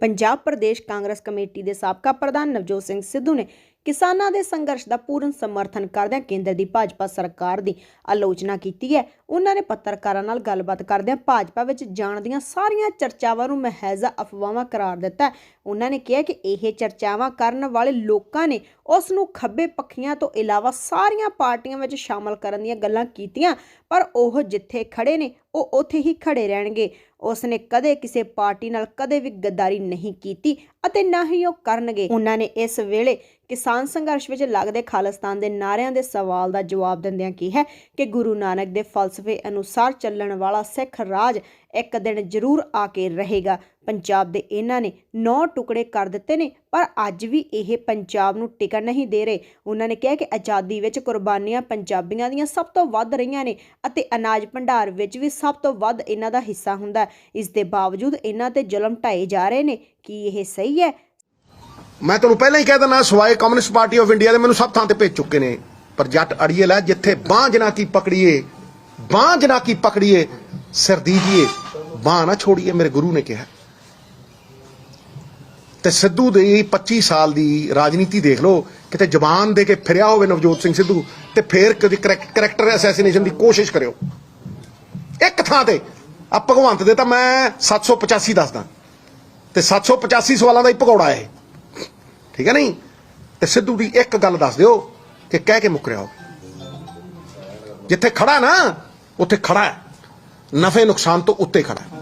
Punjab Pradesh Congress committee ਦੇ ਸਾਬਕਾ ਪ੍ਰਧਾਨ ਨਵਜੋਤ ਸਿੰਘ ਸਿੱਧੂ ਨੇ ਕਿਸਾਨਾਂ ਦੇ ਸੰਘਰਸ਼ ਦਾ ਪੂਰਨ ਸਮਰਥਨ ਕਰਦਿਆਂ ਕੇਂਦਰ ਦੀ ਭਾਜਪਾ ਸਰਕਾਰ ਦੀ ਆਲੋਚਨਾ ਕੀਤੀ ਹੈ। ਉਹਨਾਂ ਨੇ ਪੱਤਰਕਾਰਾਂ ਨਾਲ ਗੱਲਬਾਤ ਕਰਦਿਆਂ ਭਾਜਪਾ ਵਿੱਚ ਜਾਣ ਦੀਆਂ ਸਾਰੀਆਂ ਚਰਚਾਵਾਂ ਨੂੰ ਮਹਿਜ਼ ਅਫਵਾਹਾਂ ਕਰਾਰ ਦਿੱਤਾ। ਉਹਨਾਂ ਨੇ ਕਿਹਾ ਕਿ ਇਹ ਚਰਚਾਵਾਂ ਕਰਨ ਵਾਲੇ ਲੋਕਾਂ ਨੇ ਉਸ ਨੂੰ ਖੱਬੇ ਪੱਖੀਆਂ ਤੋਂ ਇਲਾਵਾ ਸਾਰੀਆਂ ਪਾਰਟੀਆਂ ਵਿੱਚ ਸ਼ਾਮਲ ਕਰਨ ਦੀਆਂ ਗੱਲਾਂ ਕੀਤੀਆਂ, ਪਰ ਉਹ ਜਿੱਥੇ ਖੜੇ ਨੇ ਉਹ ਉੱਥੇ ਹੀ ਖੜੇ ਰਹਿਣਗੇ। ਉਸ ਨੇ ਕਦੇ ਕਿਸੇ ਪਾਰਟੀ ਨਾਲ ਕਦੇ ਵੀ ਗੱਦਾਰੀ ਨਹੀਂ ਕੀਤੀ ਅਤੇ ਨਾ ਹੀ ਉਹ ਕਰਨਗੇ। ਉਹਨਾਂ ਨੇ ਇਸ ਵੇਲੇ ਕਿਸਾਨ ਸੰਘਰਸ਼ ਵਿੱਚ ਲੱਗਦੇ ਖਾਲਿਸਤਾਨ ਦੇ ਨਾਅਰਿਆਂ ਦੇ ਸਵਾਲ ਦਾ ਜਵਾਬ ਦਿੰਦਿਆਂ ਕਿਹਾ ਕਿ ਗੁਰੂ ਨਾਨਕ ਦੇ ਫਲਸਫੇ ਅਨੁਸਾਰ ਚੱਲਣ ਵਾਲਾ ਸਿੱਖ ਰਾਜ ਇੱਕ ਦਿਨ ਜ਼ਰੂਰ ਆ ਕੇ ਰਹੇਗਾ। ਪੰਜਾਬ ਦੇ ਇਹਨਾਂ ਨੇ ਨੌ ਟੁਕੜੇ ਕਰ ਦਿੱਤੇ ਨੇ, ਪਰ ਅੱਜ ਵੀ ਇਹ ਪੰਜਾਬ ਨੂੰ ਟਿਕਣ ਨਹੀਂ ਦੇ ਰਹੇ। ਉਹਨਾਂ ਨੇ ਕਿਹਾ ਕਿ ਆਜ਼ਾਦੀ ਵਿੱਚ ਕੁਰਬਾਨੀਆਂ ਪੰਜਾਬੀਆਂ ਦੀਆਂ ਸਭ ਤੋਂ ਵੱਧ ਰਹੀਆਂ ਨੇ ਅਤੇ ਅਨਾਜ ਭੰਡਾਰ ਵਿੱਚ ਵੀ ਸਭ ਤੋਂ ਵੱਧ ਇਹਨਾਂ ਦਾ ਹਿੱਸਾ ਹੁੰਦਾ ਇਸ ਦੇ ਬਾਵਜੂਦ ਇਹਨਾਂ ਤੇ ਜ਼ੁਲਮ ਢਾਏ ਜਾ ਰਹੇ ਨੇ। ਕੀ ਇਹ ਸਹੀ ਹੈ? ਮੈਂ ਤੁਹਾਨੂੰ ਪਹਿਲਾਂ ਹੀ ਕਹਿ ਦਿੰਦਾ ਸਵਾਏ ਕਮਿਊਨਿਸਟ ਪਾਰਟੀ ਆਫ ਇੰਡੀਆ ਦੇ ਮੈਨੂੰ ਸਭ ਥਾਂ ਤੇ ਭੇਜ ਚੁੱਕੇ ਨੇ। ਪਰ ਜੱਟ ਅੜੀਏ ਲੈ, ਜਿੱਥੇ ਬਾਂਹ ਜਨਾਕੀ ਪਕੜੀਏ, ਬਾਂਹ ਜਨਾਕੀ ਪਕੜੀਏ ਸਿਰ ਦੀਜੀਏ, ਬਾਂਹ ਨਾ ਛੋੜੀਏ, ਮੇਰੇ ਗੁਰੂ ਨੇ ਕਿਹਾ। ਤੇ ਸਿੱਧੂ ਦੀ 25 ਸਾਲ ਦੀ ਰਾਜਨੀਤੀ ਦੇਖ ਲਓ, ਕਿਤੇ ਜ਼ਬਾਨ ਦੇ ਕੇ ਫਿਰਿਆ ਹੋਵੇ ਨਵਜੋਤ ਸਿੰਘ ਸਿੱਧੂ, ਤੇ ਫੇਰ ਕਦੀ ਕਰੈਕਟਰ ਅਸੈਸੀਨੇਸ਼ਨ ਦੀ ਕੋਸ਼ਿਸ਼ ਕਰਿਓ। ਇੱਕ ਥਾਂ ਤੇ ਆ ਭਗਵੰਤ ਦੇ ਤਾਂ ਮੈਂ 785 ਦੱਸਦਾ। ਤੇ 785 ਸਵਾਲਾਂ ਦਾ ਹੀ ਭਗੌੜਾ ਇਹ। ਠੀਕ ਹੈ ਨਹੀਂ? ਤੇ ਸਿੱਧੂ ਦੀ ਇੱਕ ਗੱਲ ਦੱਸ ਦਿਓ, ਕਿ ਕਹਿ ਕੇ ਮੁੱਕਰਿਆ ਹੋ ਜਿੱਥੇ ਖੜਾ ਨਾ, ਉੱਥੇ ਖੜਾ ਹੈ। ਨਫੇ ਨੁਕਸਾਨ ਤੋਂ ਉੱਤੇ ਖੜਾ ਹੈ।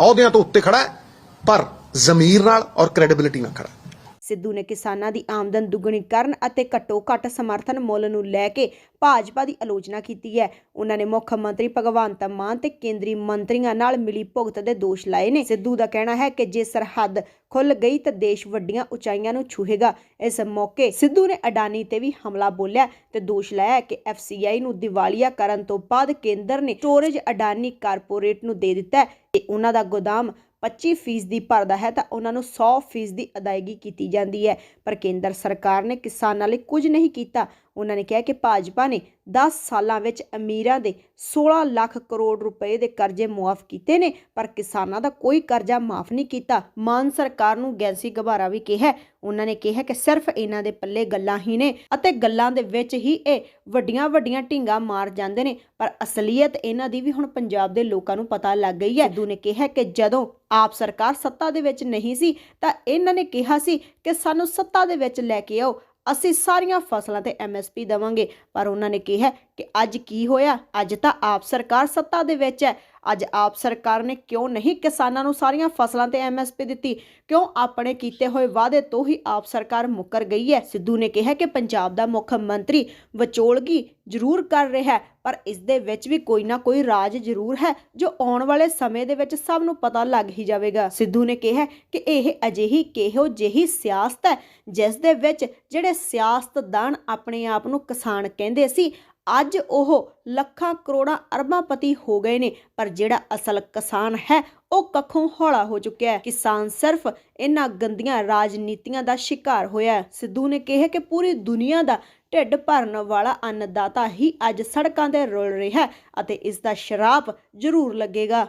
ਅਹੁਦਿਆਂ ਤੋਂ ਉੱਤੇ ਖੜਾ ਹੈ, ਪਰ ਜ਼ਮੀਰ ਨਾਲ ਔਰ ਕ੍ਰੈਡੀਬਿਲਿਟੀ ਨਾਲ ਖੜਾ ਹੈ। ਸਿੱਧੂ ਨੇ ਕਿਸਾਨਾਂ ਦੀ ਆਮਦਨ ਦੁੱਗਣੀ ਕਰਨ ਅਤੇ ਘੱਟੋ ਘੱਟ ਸਮਰਥਨ ਮੁੱਲ ਨੂੰ ਲੈ ਕੇ ਭਾਜਪਾ ਦੀ ਆਲੋਚਨਾ ਕੀਤੀ ਹੈ। ਉਹਨਾਂ ਨੇ ਮੁੱਖ ਮੰਤਰੀ ਭਗਵੰਤ ਮਾਨ ਤੇ ਕੇਂਦਰੀ ਮੰਤਰੀਆਂ ਨਾਲ ਮਿਲੀ ਭੁਗਤ ਦੇ ਦੋਸ਼ ਲਾਏ ਨੇ। ਸਿੱਧੂ ਦਾ ਕਹਿਣਾ ਹੈ ਕਿ ਜੇ ਸਰਹੱਦ ਖੁੱਲ ਗਈ ਤਾਂ ਦੇਸ਼ ਵੱਡੀਆਂ ਉਚਾਈਆਂ ਨੂੰ ਛੂਹੇਗਾ। ਇਸ ਮੌਕੇ ਸਿੱਧੂ ਨੇ ਅਡਾਨੀ ਤੇ ਵੀ ਹਮਲਾ ਬੋਲਿਆ ਤੇ ਦੋਸ਼ ਲਾਇਆ ਕਿ ਐਫਸੀਆਈ ਨੂੰ ਦਿਵਾਲੀਆ ਕਰਨ ਤੋਂ ਬਾਅਦ ਕੇਂਦਰ ਨੇ ਸਟੋਰੇਜ ਅਡਾਨੀ ਕਾਰਪੋਰੇਟ ਨੂੰ ਦੇ ਦਿੱਤਾ ਤੇ ਉਹਨਾਂ ਦਾ ਗੋਦਾਮ 25% ਦੀ ਭਰਦਾ ਹੈ ਤਾਂ ਉਹਨਾਂ ਨੂੰ 100% ਦੀ ਅਦਾਇਗੀ ਕੀਤੀ ਜਾਂਦੀ ਹੈ। ਪਰ ਕੇਂਦਰ ਸਰਕਾਰ ਨੇ ਕਿਸਾਨਾਂ ਲਈ ਕੁਝ ਨਹੀਂ ਕੀਤਾ। ਉਹਨਾਂ ਨੇ ਕਿਹਾ ਕਿ ਭਾਜਪਾ ਨੇ 10 ਸਾਲਾਂ ਵਿੱਚ ਅਮੀਰਾਂ ਦੇ 16 ਲੱਖ ਕਰੋੜ ਰੁਪਏ ਦੇ ਕਰਜ਼ੇ ਮੁਆਫ ਕੀਤੇ ਨੇ, ਪਰ ਕਿਸਾਨਾਂ ਦਾ ਕੋਈ ਕਰਜ਼ਾ ਮਾਫ ਨਹੀਂ ਕੀਤਾ। ਮਾਨ ਸਰਕਾਰ ਨੂੰ ਗੈਂਸੀ ਗਭਾਰਾ ਵੀ ਕਿਹਾ ਉਹਨਾਂ ਨੇ ਕਿਹਾ ਕਿ ਸਿਰਫ ਇਹਨਾਂ ਦੇ ਪੱਲੇ ਗੱਲਾਂ ਹੀ ਨੇ ਅਤੇ ਗੱਲਾਂ ਦੇ ਵਿੱਚ ਹੀ ਇਹ ਵੱਡੀਆਂ ਵੱਡੀਆਂ ਢਿੰਗਾ ਮਾਰ ਜਾਂਦੇ ਨੇ, ਪਰ ਅਸਲੀਅਤ ਇਹਨਾਂ ਦੀ ਵੀ ਹੁਣ ਪੰਜਾਬ ਦੇ ਲੋਕਾਂ ਨੂੰ ਪਤਾ ਲੱਗ ਗਈ ਹੈ। ਸਿੱਧੂ ਨੇ ਕਿਹਾ ਕਿ ਜਦੋਂ ਆਪ ਸਰਕਾਰ ਸੱਤਾ ਦੇ ਵਿੱਚ ਨਹੀਂ ਸੀ, ਤਾਂ ਇਹਨਾਂ ਨੇ ਕਿਹਾ ਸੀ ਕਿ ਸਾਨੂੰ ਸੱਤਾ ਦੇ ਵਿੱਚ ਲੈ ਕੇ ਆਓ। ਅਸੀਂ ਸਾਰੀਆਂ ਫਸਲਾਂ ਤੇ ਐਮਐਸਪੀ ਦੇਵਾਂਗੇ। ਪਰ ਉਹਨਾਂ ਨੇ ਕਿਹਾ ਕਿ ਅੱਜ ਕੀ ਹੋਇਆ? ਅੱਜ ਤਾਂ ਆਪ ਸਰਕਾਰ ਸੱਤਾ ਦੇ ਵਿੱਚ ਹੈ। ਅੱਜ ਆਪ ਸਰਕਾਰ ਨੇ ਕਿਉਂ ਨਹੀਂ ਕਿਸਾਨਾਂ ਨੂੰ ਸਾਰੀਆਂ ਫਸਲਾਂ ਤੇ ਐਮਐਸਪੀ ਦਿੱਤੀ? ਕਿਉਂ ਆਪਣੇ ਕੀਤੇ ਹੋਏ ਵਾਅਦੇ ਤੋਂ ਹੀ ਆਪ ਸਰਕਾਰ ਮੁੱਕਰ ਗਈ ਹੈ? ਸਿੱਧੂ ਨੇ ਕਿਹਾ ਕਿ ਪੰਜਾਬ ਦਾ ਮੁੱਖ ਮੰਤਰੀ ਵਿਚੋਲਗੀ ਜ਼ਰੂਰ ਕਰ ਰਿਹਾ ਹੈ, ਪਰ ਇਸ ਦੇ ਵਿੱਚ ਵੀ ਕੋਈ ਨਾ ਕੋਈ ਰਾਜ ਜ਼ਰੂਰ ਹੈ, ਜੋ ਆਉਣ ਵਾਲੇ ਸਮੇਂ ਦੇ ਵਿੱਚ ਸਭ ਨੂੰ ਪਤਾ ਲੱਗ ਹੀ ਜਾਵੇਗਾ। ਸਿੱਧੂ ਨੇ ਕਿਹਾ ਕਿ ਇਹ ਅਜਿਹੀ ਕਿਹੋ ਜਿਹੀ ਸਿਆਸਤ ਹੈ, ਜਿਸ ਦੇ ਵਿੱਚ ਜਿਹੜੇ ਸਿਆਸਤਦਾਨ ਆਪਣੇ ਆਪ ਨੂੰ ਕਿਸਾਨ ਕਹਿੰਦੇ ਸੀ ਅੱਜ ਉਹ ਲੱਖਾਂ ਕਰੋੜਾਂ ਅਰਬਾਂਪਤੀ ਹੋ ਗਏ ਨੇ, ਪਰ ਜਿਹੜਾ ਅਸਲ ਕਿਸਾਨ ਹੈ, ਉਹ ਕੱਖੋਂ ਹੌਲਾ ਹੋ ਚੁੱਕਿਆ ਹੈ। ਕਿਸਾਨ ਸਿਰਫ ਇਹਨਾਂ ਗੰਦੀਆਂ ਰਾਜਨੀਤੀਆਂ ਦਾ ਸ਼ਿਕਾਰ ਹੋਇਆ ਸਿੱਧੂ ਨੇ ਕਿਹਾ ਕਿ ਪੂਰੀ ਦੁਨੀਆ ਦਾ ਢਿੱਡ ਭਰਨ ਵਾਲਾ ਅੰਨਦਾਤਾ ਹੀ ਅੱਜ ਸੜਕਾਂ ਤੇ ਰੁਲ ਰਿਹਾ ਅਤੇ ਇਸ ਦਾ ਸ਼ਰਾਪ ਜ਼ਰੂਰ ਲੱਗੇਗਾ।